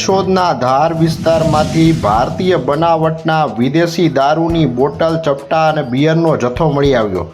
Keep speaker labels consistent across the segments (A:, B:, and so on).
A: કેશોદના ધાર વિસ્તારમાંથી ભારતીય બનાવટના વિદેશી દારૂની બોટલ, ચપટા અને બિયરનો જથ્થો મળી આવ્યો.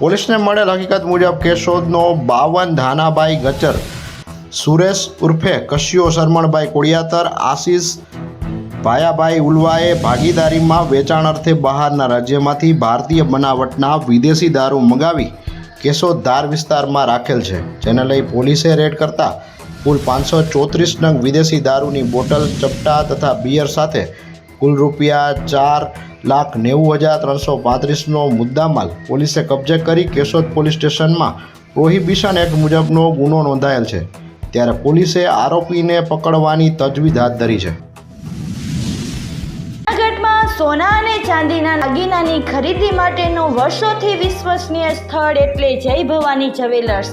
A: પોલીસને મળેલ હકીકત મુજબ કેશોદનો બાવન ધાનાભાઈ ગચર, સુરેશ ઉર્ફે કશ્યો શરમણભાઈ કોડિયાતર, આશીષ ભાયાભાઈ ઉલવાએ ભાગીદારીમાં વેચાણ અર્થે બહારના રાજ્યમાંથી ભારતીય બનાવટના વિદેશી દારૂ મંગાવી કેશોદ ધાર વિસ્તારમાં રાખેલ છે. જેને લઈ પોલીસે રેડ કરતા કુલ પાંચસો ચોત્રીસ નંગ વિદેશી દારૂની બોટલ, ચપટા તથા બિયર સાથે કુલ રૂપિયા ચાર લાખ નેવું હજાર ત્રણસો પાંત્રીસનો મુદ્દામાલ પોલીસે કબજે કરી કેશોદ પોલીસ સ્ટેશનમાં પ્રોહિબિશન એક્ટ મુજબનો ગુનો નોંધાયેલ છે. ત્યારે પોલીસે આરોપીને પકડવાની તજવીજ હાથ ધરી છે.
B: સોના અને ચાંદીના દાગીનાની ખરીદી માટેનું વર્ષોથી વિશ્વસનીય સ્થળ એટલે જય ભવાની જ્વેલર્સ.